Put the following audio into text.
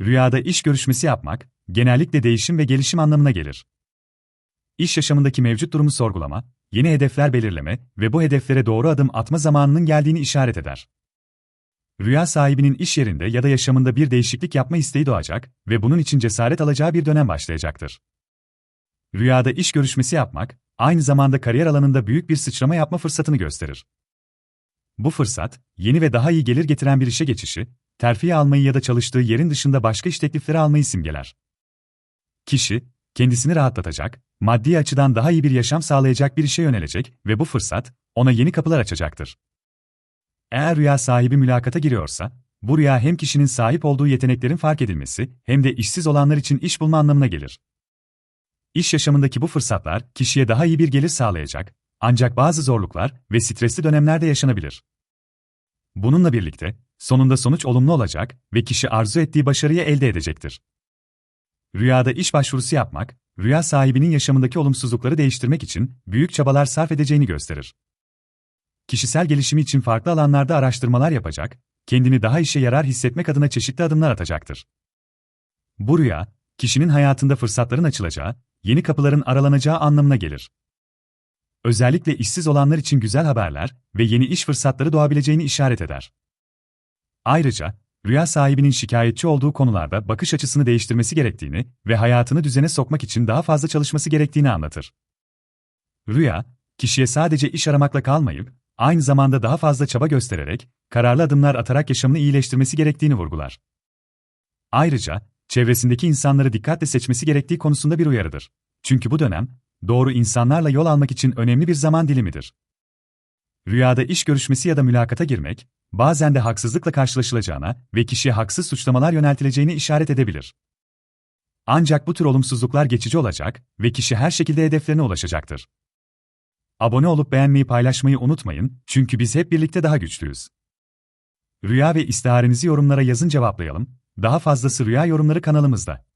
Rüyada iş görüşmesi yapmak, genellikle değişim ve gelişim anlamına gelir. İş yaşamındaki mevcut durumu sorgulama, yeni hedefler belirleme ve bu hedeflere doğru adım atma zamanının geldiğini işaret eder. Rüya sahibinin iş yerinde ya da yaşamında bir değişiklik yapma isteği doğacak ve bunun için cesaret alacağı bir dönem başlayacaktır. Rüyada iş görüşmesi yapmak, aynı zamanda kariyer alanında büyük bir sıçrama yapma fırsatını gösterir. Bu fırsat, yeni ve daha iyi gelir getiren bir işe geçişi, terfi almayı ya da çalıştığı yerin dışında başka iş teklifleri almayı simgeler. Kişi, kendisini rahatlatacak, maddi açıdan daha iyi bir yaşam sağlayacak bir işe yönelecek ve bu fırsat, ona yeni kapılar açacaktır. Eğer rüya sahibi mülakata giriyorsa, bu rüya hem kişinin sahip olduğu yeteneklerin fark edilmesi hem de işsiz olanlar için iş bulma anlamına gelir. İş yaşamındaki bu fırsatlar kişiye daha iyi bir gelir sağlayacak, ancak bazı zorluklar ve stresli dönemlerde yaşanabilir. Bununla birlikte, sonunda sonuç olumlu olacak ve kişi arzu ettiği başarıyı elde edecektir. Rüyada iş başvurusu yapmak, rüya sahibinin yaşamındaki olumsuzlukları değiştirmek için büyük çabalar sarf edeceğini gösterir. Kişisel gelişimi için farklı alanlarda araştırmalar yapacak, kendini daha işe yarar hissetmek adına çeşitli adımlar atacaktır. Bu rüya, kişinin hayatında fırsatların açılacağı, yeni kapıların aralanacağı anlamına gelir. Özellikle işsiz olanlar için güzel haberler ve yeni iş fırsatları doğabileceğini işaret eder. Ayrıca, rüya sahibinin şikayetçi olduğu konularda bakış açısını değiştirmesi gerektiğini ve hayatını düzene sokmak için daha fazla çalışması gerektiğini anlatır. Rüya, kişiye sadece iş aramakla kalmayıp, aynı zamanda daha fazla çaba göstererek, kararlı adımlar atarak yaşamını iyileştirmesi gerektiğini vurgular. Ayrıca, çevresindeki insanları dikkatle seçmesi gerektiği konusunda bir uyarıdır. Çünkü bu dönem, doğru insanlarla yol almak için önemli bir zaman dilimidir. Rüyada iş görüşmesi ya da mülakata girmek, bazen de haksızlıkla karşılaşılacağına ve kişiye haksız suçlamalar yöneltileceğini işaret edebilir. Ancak bu tür olumsuzluklar geçici olacak ve kişi her şekilde hedeflerine ulaşacaktır. Abone olup beğenmeyi paylaşmayı unutmayın çünkü biz hep birlikte daha güçlüyüz. Rüya ve istiharenizi yorumlara yazın cevaplayalım. Daha fazlası rüya yorumları kanalımızda.